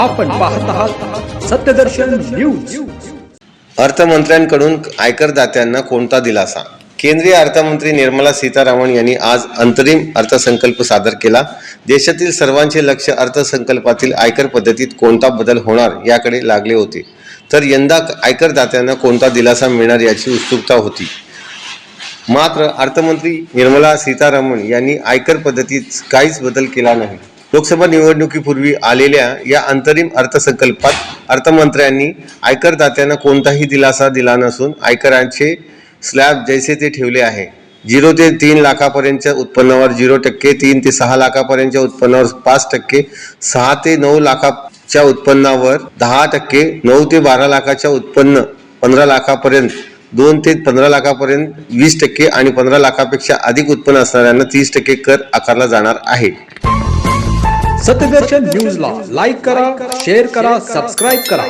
आपण पाहत आहात सत्यदर्शन न्यूज. अर्थमंत्र्यांकडून आयकरदात्यांना कोणता दिलासा? केंद्रीय अर्थमंत्री निर्मला सीतारामन यांनी आज अंतरिम अर्थसंकल्प सादर केला. देशातील सर्वांचे लक्ष अर्थसंकल्पातील आयकर पद्धतीत कोणता बदल होणार याकडे लागले होते. तर यंदा आयकरदात्यांना कोणता दिलासा मिळणार याची उत्सुकता होती. मात्र अर्थमंत्री निर्मला सीतारामन यांनी आयकर पद्धतीत काहीच बदल केला नाही. लोकसभा निवडणुकीपूर्वी आलेल्या या अंतरिम अर्थसंकल्पात अर्थमंत्र्यांनी आयकरदात्यांना कोणताही दिलासा दिला नसून आयकरांचे स्लॅब जैसे ते ठेवले आहे. झिरो ते तीन लाखापर्यंतच्या उत्पन्नावर झिरो टक्के तीन ते सहा लाखापर्यंतच्या उत्पन्नावर पाच टक्के सहा ते नऊ लाखाच्या उत्पन्नावर दहा टक्के नऊ ते बारा लाखाच्या उत्पन्न पंधरा लाखापर्यंत दोन ते पंधरा लाखापर्यंत वीस टक्के आणि पंधरा लाखापेक्षा अधिक उत्पन्न असणाऱ्यांना तीस टक्के कर आकारला जाणार आहे. सत्यदर्शन न्यूजला लाईक करा शेअर करा सबस्क्राईब करा.